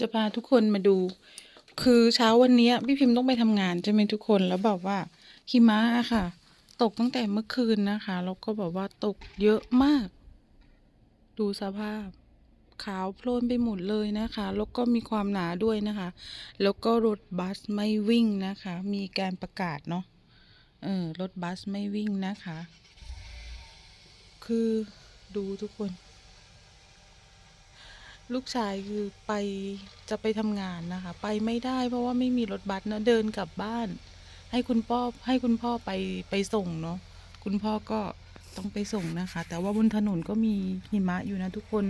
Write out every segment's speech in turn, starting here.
จะพาทุกคนมาดู คือเช้าวันนี้พี่พิมพ์ต้องไปทำงานใช่ไหมทุกคนแล้วแบบว่าหิมะอะค่ะ ตกตั้งแต่เมื่อคืนนะคะแล้วก็แบบว่าตกเยอะมาก ดูสภาพ ขาวโพลนไปหมดเลยนะคะแล้วก็มีความหนาด้วยนะคะ แล้วก็รถบัสไม่วิ่งนะคะ มีการประกาศเนาะเออรถบัสไม่วิ่งนะคะ คือดูทุกคน ลูกชายคือไปจะไปทำงานนะคะ ไปไม่ได้เพราะว่าไม่มีรถบัสเนอะเดินกลับบ้าน ให้คุณพ่อให้คุณพ่อไปไปส่งเนาะคุณพ่อก็ต้องไปส่งนะคะ แต่ว่าบนถนนก็มีหิมะอยู่นะทุกคน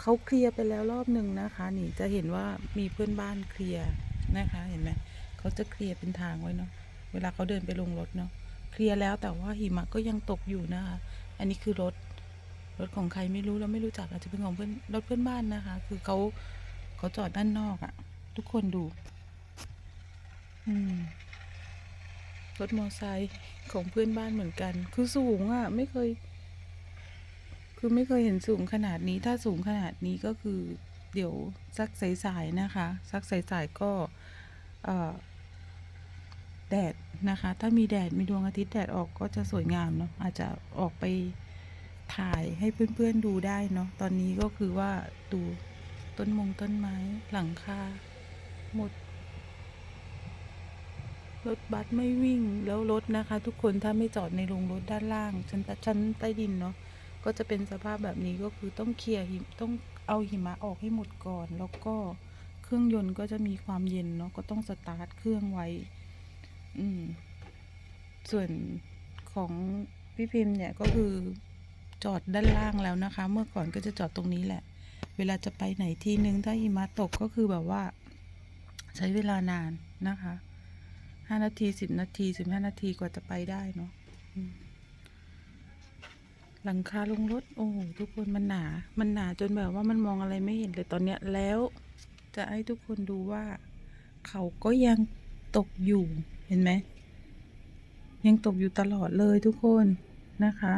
เขาเคลียร์ไปแล้วรอบหนึ่งนะคะ นี่จะเห็นว่ามีเพื่อนบ้านเคลียร์นะคะเห็นไหมเขาจะเคลียร์เป็นทางไว้เนาะเวลาเขาเดินไปลงรถเนาะเคลียร์แล้วแต่ว่าหิมะก็ยังตกอยู่นะคะ อันนี้คือรถ รถของใครไม่รู้เราไม่รู้จักอาจจะเป็นของเพื่อนรถเพื่อนบ้านนะคะ คือเขาเขาจอดด้านนอกอะ่ะ ทุกคนดู อืมรถมอไซค์ของเพื่อนบ้านเหมือนกัน คือสูงอะ่ะ ไม่เคย คือไม่เคยเห็นสูงขนาดนี้ ถ้าสูงขนาดนี้ก็คือ เดี๋ยวสักสายๆนะคะสักสายๆก็เอ่อแดดนะคะ ถ้ามีแดดมีดวงอาทิตย์แดดออกก็จะสวยงามเนาะอาจจะออกไป ถ่ายให้เพื่อนๆดูได้เนาะตอนนี้ก็คือว่าดูต้นมงต้นไม้หลังคาหมด รถบัสไม่วิ่งแล้วรถนะคะ ทุกคนถ้าไม่จอดในโรงรถด้านล่าง ชั้นชั้นใต้ดินเนาะก็จะเป็นสภาพแบบนี้ก็คือต้องเคลียร์หิมต้องเอาหิมะออกให้หมดก่อน แล้วก็เครื่องยนต์ก็จะมีความเย็นเนาะก็ต้องสตาร์ทเครื่องไว้ อืม ส่วนของพี่พิมพ์เนี่ยก็คือ จอดด้านล่างแล้วนะคะ เมื่อก่อนก็จะจอดตรงนี้แหละ เวลาจะไปไหนทีนึงถ้าหิมะตกก็คือแบบว่า ใช้เวลานานนะคะห้านาทีสิบนาทีสิบห้านาทีกว่าจะไปได้เนาะหลังคาลงรถโอ้โหทุกคนมันหนา มันหนาจนแบบว่ามันมองอะไรไม่เห็นเลยตอนเนี้ยแล้ว จะให้ทุกคนดูว่า เขาก็ยังตกอยู่เห็นไหมยังตกอยู่ตลอดเลยทุกคนนะคะ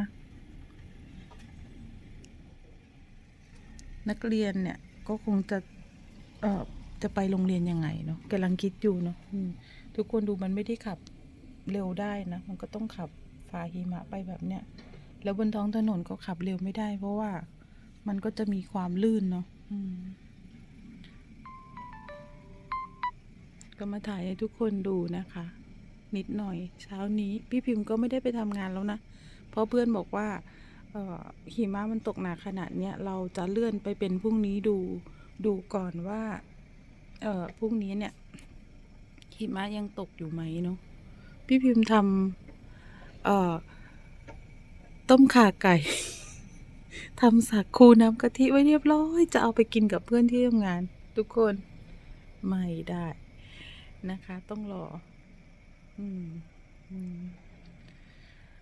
นักเรียนเนี่ยก็คงจะเอ่อจะไปโรงเรียนยังไงเนาะกำลังคิดอยู่เนาะทุกคนดูมันไม่ได้ขับเร็วได้นะ มันก็ต้องขับฝ่าหิมะไปแบบเนี้ยแล้วบนท้องถนนก็ขับเร็วไม่ได้ เพราะว่ามันก็จะมีความลื่นเนาะก็มาถ่ายให้ทุกคนดูนะคะ นิดหน่อย เช้านี้ พี่พิมพ์ก็ไม่ได้ไปทำงานแล้วนะ เพราะเพื่อนบอกว่า หิมะมันตกหนักขนาดเนี้ยเราจะเลื่อนไปเป็นพรุ่งนี้ดูดูก่อนว่าเอ่อพรุ่งนี้เนี่ยหิมะยังตกอยู่ไหมเนาะพี่พิมพ์ทำเอ่อต้มข่าไก่ทำสักคูน้ำกะทิไว้เรียบร้อย จะเอาไปกินกับเพื่อนที่ทำงาน ทุกคนไม่ได้นะคะ ต้องรออืม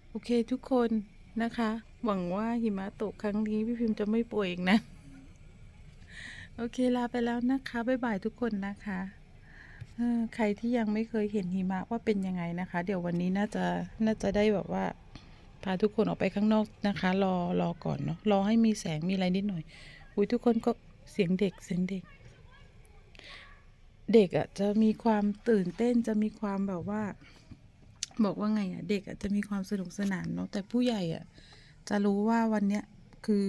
โอเคทุกคนนะคะ หวังว่าหิมะตกครั้งนี้พี่พิมพ์จะไม่ป่วยอีกนะ โอเคลาไปแล้วนะคะ บ๊ายบายทุกคนนะคะใครที่ยังไม่เคยเห็นหิมะว่าเป็นยังไงนะคะ เดี๋ยววันนี้น่าจะน่าจะได้แบบว่า พาทุกคนออกไปข้างนอกนะคะ รอรอก่อนเนาะรอให้มีแสงมีอะไรนิดหน่อยอุ้ยทุกคนก็เสียงเด็กเสียงเด็ก เด็กอะจะมีความตื่นเต้นจะมีความแบบว่า บอกว่าไงอะ เด็กอะจะมีความสนุกสนานเนาะแต่ผู้ใหญ่อะ จะรู้ว่าวันเนี้ยคือ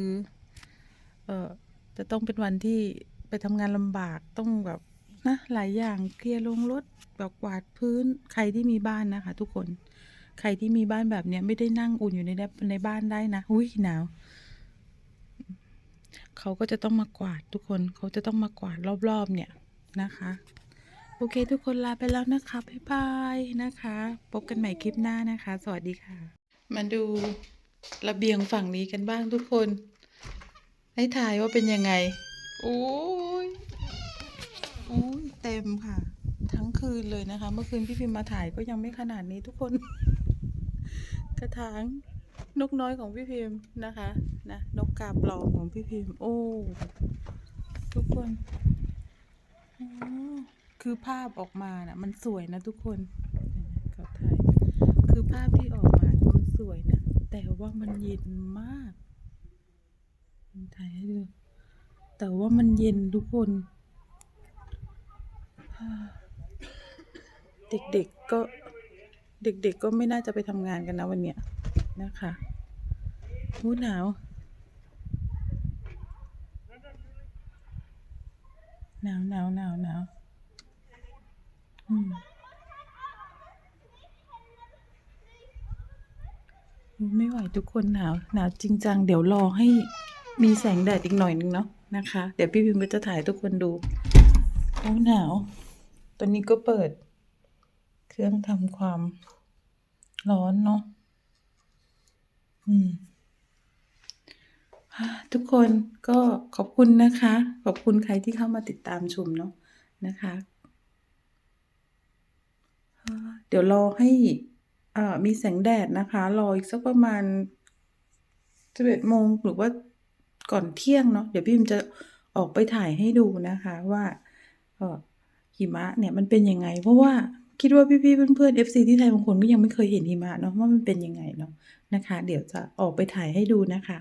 เอ่อจะต้องเป็นวันที่ไปทำงานลำบากต้องแบบนะหลายอย่างเคลียร์ลงรถแบบกวาดพื้นใครที่มีบ้านนะคะ ทุกคนใครที่มีบ้านแบบเนี้ยไม่ได้นั่งอุ่นอยู่ในในบ้านได้นะอุ้ยหนาวเขาก็จะต้องมากวาดทุกคนเขาจะต้องมากวาดรอบๆเนี่ยนะคะโอเค ทุกคนลาไปแล้วนะคะบ๊ายบายนะคะ พบกันใหม่คลิปหน้านะคะ สวัสดีค่ะ มาดู ระเบียงฝั่งนี้กันบ้างทุกคน ให้ถ่ายว่าเป็นยังไง โอ้ยโอ้ยเต็มค่ะ ทั้งคืนเลยนะคะ เมื่อคืนพี่พิมพ์มาถ่ายก็ยังไม่ขนาดนี้ทุกคน กระถางนกน้อยของพี่พิมพ์นะคะนะนกกาปลอมของพี่พิมพ์ โอ้ ทุกคนอ๋อคือภาพออกมาน่ะ มันสวยนะทุกคนเขาถ่ายคือภาพที่ออกมาน่ะมันสวยนะ แต่ว่ามันเย็นมากถ่ายให้ดู แต่ว่ามันเย็นทุกคน เด็กๆก็ เด็กๆก็ไม่น่าจะไปทำงานกันนะวันเนี้ยนะคะหูหนาว หนาวหนาวหนาวหนาวอืมโอ้ ไม่ไหวทุกคนหนาวหนาวจริงจัง เดี๋ยวรอให้มีแสงแดดอีกหน่อยนึงเนาะนะคะ เดี๋ยวพี่พิมพ์ก็จะถ่ายทุกคนดูโอ้หนาว ตอนนี้ก็เปิด เครื่องทำความร้อนเนาะอืมทุกคนก็ขอบคุณนะคะ ขอบคุณใครที่เข้ามาติดตามชมเนาะนะคะ เดี๋ยวรอให้ มีแสงแดดนะคะ รออีกสักประมาณสิบเอ็ดโมงหรือว่าก่อนเที่ยงเนาะเดี๋ยวพี่พิมจะออกไปถ่ายให้ดูนะคะว่าเออหิมะเนี่ยมันเป็นยังไง เพราะว่าคิดว่าพี่ๆเพื่อนๆ FC ที่ไทยบางคนก็ยังไม่เคยเห็นหิมะเนาะว่ามันเป็นยังไงเนาะนะคะ เดี๋ยวจะออกไปถ่ายให้ดูนะคะ